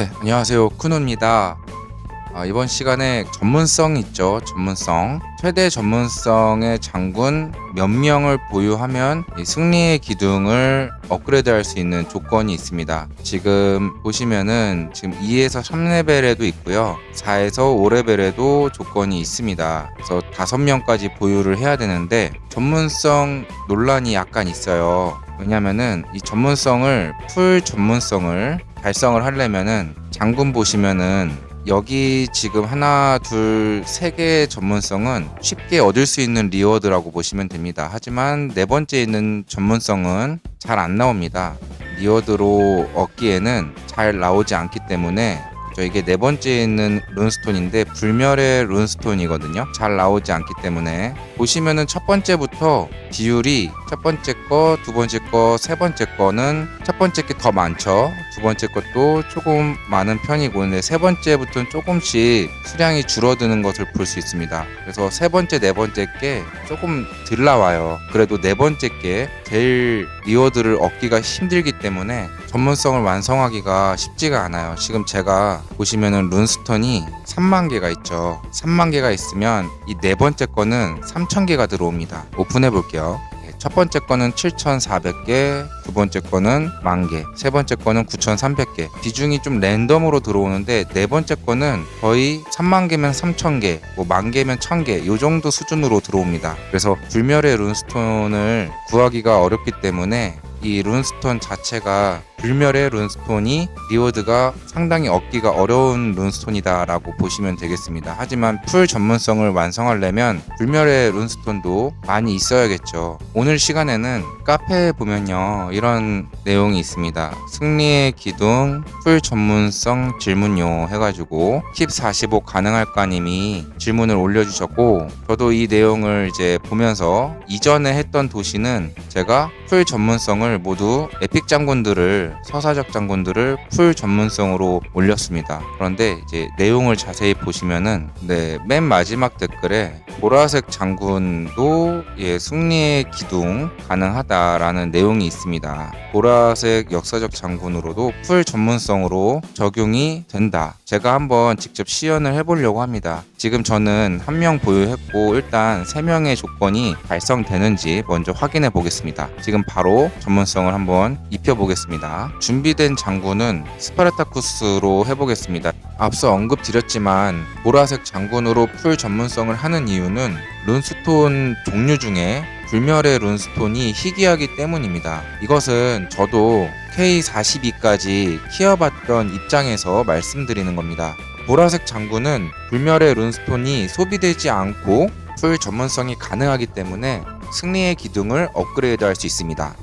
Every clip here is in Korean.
네, 안녕하세요. 쿠노입니다. 아, 이번 시간에 전문성 있죠. 전문성. 최대 전문성의 장군 몇 명을 보유하면 이 승리의 기둥을 업그레이드 할 수 있는 조건이 있습니다. 지금 보시면은 지금 2에서 3레벨에도 있고요. 4에서 5레벨에도 조건이 있습니다. 그래서 5명까지 보유를 해야 되는데 전문성 논란이 약간 있어요. 왜냐면은 이 전문성을 풀 전문성을 달성을 하려면은 장군 보시면은 여기 지금 하나, 둘, 세 개의 전문성은 쉽게 얻을 수 있는 리워드라고 보시면 됩니다. 하지만 네 번째 있는 전문성은 잘 안 나옵니다. 리워드로 얻기에는 잘 나오지 않기 때문에 저 이게 네 번째 있는 룬스톤인데 불멸의 룬스톤이거든요. 잘 나오지 않기 때문에 보시면은 첫 번째부터 비율이 첫 번째 거, 두 번째 거, 세 번째 거는 첫 번째 게 더 많죠. 두 번째 것도 조금 많은 편이고 근데 세 번째부터는 조금씩 수량이 줄어드는 것을 볼 수 있습니다. 그래서 세 번째, 네 번째 게 조금 덜 나와요. 그래도 네 번째 게 제일 리워드를 얻기가 힘들기 때문에 전문성을 완성하기가 쉽지가 않아요. 지금 제가 보시면은 룬스톤이 3만 개가 있죠. 3만 개가 있으면 이 네 번째 거는 3천 개가 들어옵니다. 오픈해 볼게요. 예, 첫 번째 거는 7,400개, 두 번째 거는 만 개, 세 번째 거는 9,300개. 비중이 좀 랜덤으로 들어오는데 네 번째 거는 거의 3만 개면 3천 개, 뭐만 개면 1천 개, 요 정도 수준으로 들어옵니다. 그래서 불멸의 룬스톤을 구하기가 어렵기 때문에 이 룬스톤 자체가 불멸의 룬스톤이 리워드가 상당히 얻기가 어려운 룬스톤이다라고 보시면 되겠습니다. 하지만 풀 전문성을 완성하려면 불멸의 룬스톤도 많이 있어야겠죠. 오늘 시간에는 카페에 보면요 이런 내용이 있습니다. 승리의 기둥 풀 전문성 질문요 해가지고 킵45 가능할까님이 질문을 올려주셨고 저도 이 내용을 이제 보면서 이전에 했던 도시는 제가 풀 전문성을 모두 에픽 장군들을 서사적 장군들을 풀 전문성으로 올렸습니다. 그런데 이제 내용을 자세히 보시면은 네, 맨 마지막 댓글에 보라색 장군도 예, 승리의 기둥 가능하다라는 내용이 있습니다. 보라색 역사적 장군으로도 풀 전문성으로 적용이 된다. 제가 한번 직접 시연을 해보려고 합니다. 지금 저는 한 명 보유했고 일단 세 명의 조건이 달성되는지 먼저 확인해 보겠습니다. 지금 바로 전문성을 한번 입혀 보겠습니다. 준비된 장군은 스파르타쿠스로 해보겠습니다. 앞서 언급드렸지만 보라색 장군으로 풀 전문성을 하는 이유는 룬스톤 종류 중에 불멸의 룬스톤이 희귀하기 때문입니다. 이것은 저도 K42까지 키워봤던 입장에서 말씀드리는 겁니다. 보라색 장군은 불멸의 룬스톤이 소비되지 않고 풀 전문성이 가능하기 때문에 승리의 기둥을 업그레이드 할 수 있습니다.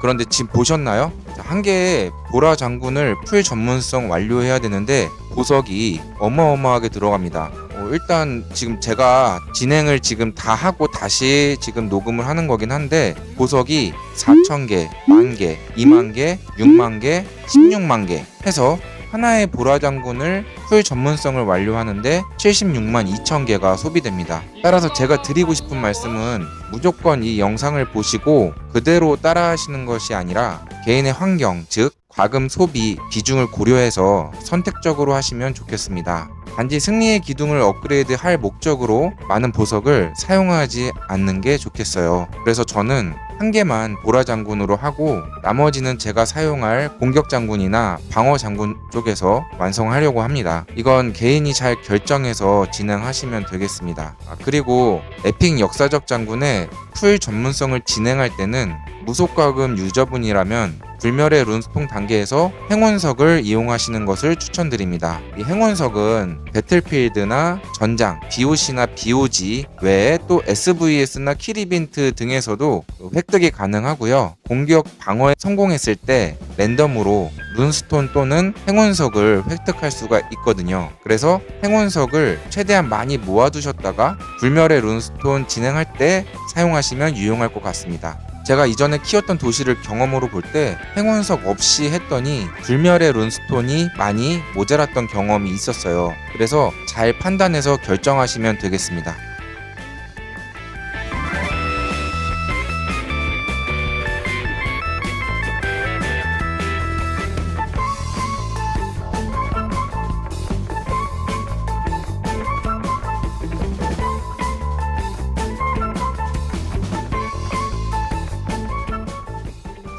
그런데 지금 보셨나요? 한 개의 보라 장군을 풀 전문성 완료해야 되는데 보석이 어마어마하게 들어갑니다. 어, 일단 지금 제가 진행을 지금 다 하고 다시 지금 녹음을 하는 거긴 한데 보석이 4,000개, 만 개, 2만 개, 6만 개, 16만 개 해서 하나의 보라 장군을 풀 전문성을 완료하는데 76만 2천 개가 소비됩니다. 따라서 제가 드리고 싶은 말씀은 무조건 이 영상을 보시고 그대로 따라 하시는 것이 아니라 개인의 환경, 즉 과금 소비 비중을 고려해서 선택적으로 하시면 좋겠습니다. 단지 승리의 기둥을 업그레이드 할 목적으로 많은 보석을 사용하지 않는 게 좋겠어요. 그래서 저는 한 개만 보라 장군으로 하고 나머지는 제가 사용할 공격 장군이나 방어 장군 쪽에서 완성하려고 합니다. 이건 개인이 잘 결정해서 진행하시면 되겠습니다. 아, 그리고 에픽 역사적 장군의 풀 전문성을 진행할 때는 무속과금 유저분이라면 불멸의 룬스통 단계에서 행운석을 이용하시는 것을 추천드립니다. 이 행운석은 배틀필드나 전장, BOC나 BOG 외에 또 SVS나 키리빈트 등에서도 획득이 가능하고요. 공격 방어에 성공했을 때 랜덤으로 룬스톤 또는 행운석을 획득할 수가 있거든요. 그래서 행운석을 최대한 많이 모아두셨다가 불멸의 룬스톤 진행할 때 사용하시면 유용할 것 같습니다. 제가 이전에 키웠던 도시를 경험으로 볼 때 행운석 없이 했더니 불멸의 룬스톤이 많이 모자랐던 경험이 있었어요. 그래서 잘 판단해서 결정하시면 되겠습니다.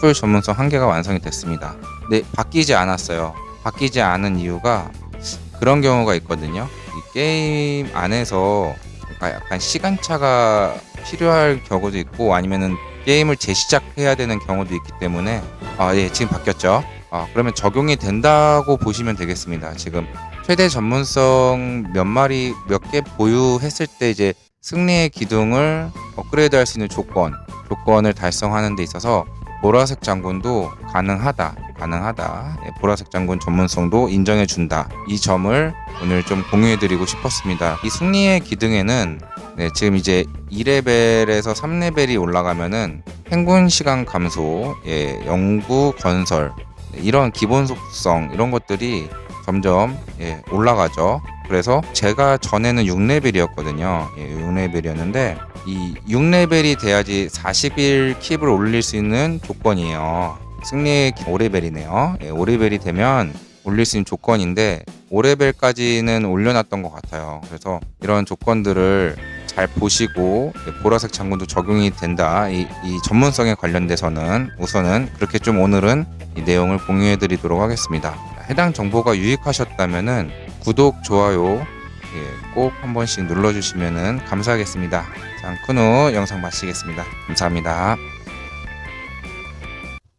픽솔 전문성 한 개가 완성이 됐습니다. 네, 바뀌지 않았어요. 바뀌지 않은 이유가 그런 경우가 있거든요. 이 게임 안에서 약간- 약간 시간차가 필요할 경우도 있고 아니면은 게임을 재시작해야 되는 경우도 있기 때문에 아, 예, 지금 바뀌었죠. 아, 그러면 적용이 된다고 보시면 되겠습니다. 지금 최대 전문성 몇 마리 몇 개 보유했을 때 이제 승리의 기둥을 업그레이드 할 수 있는 조건, 조건을 달성하는 데 있어서 보라색 장군도 가능하다, 가능하다. 예, 보라색 장군 전문성도 인정해 준다. 이 점을 오늘 좀 공유해 드리고 싶었습니다. 이 승리의 기둥에는 네, 지금 이제 2레벨에서 3레벨이 올라가면은 행군 시간 감소, 예, 연구 건설, 네, 이런 기본 속성 이런 것들이 점점 예, 올라가죠. 그래서 제가 전에는 6레벨이었거든요. 예, 6레벨이었는데 이 6레벨이 돼야지 40일 킵을 올릴 수 있는 조건이에요. 승리의 5레벨이네요. 예, 5레벨이 되면 올릴 수 있는 조건인데 5레벨까지는 올려놨던 것 같아요. 그래서 이런 조건들을 잘 보시고 예, 보라색 장군도 적용이 된다. 이, 이 전문성에 관련돼서는 우선은 그렇게 좀 오늘은 이 내용을 공유해 드리도록 하겠습니다. 해당 정보가 유익하셨다면은 구독, 좋아요 예, 꼭 한 번씩 눌러주시면 감사하겠습니다. 자, 큰후 영상 마치겠습니다. 감사합니다.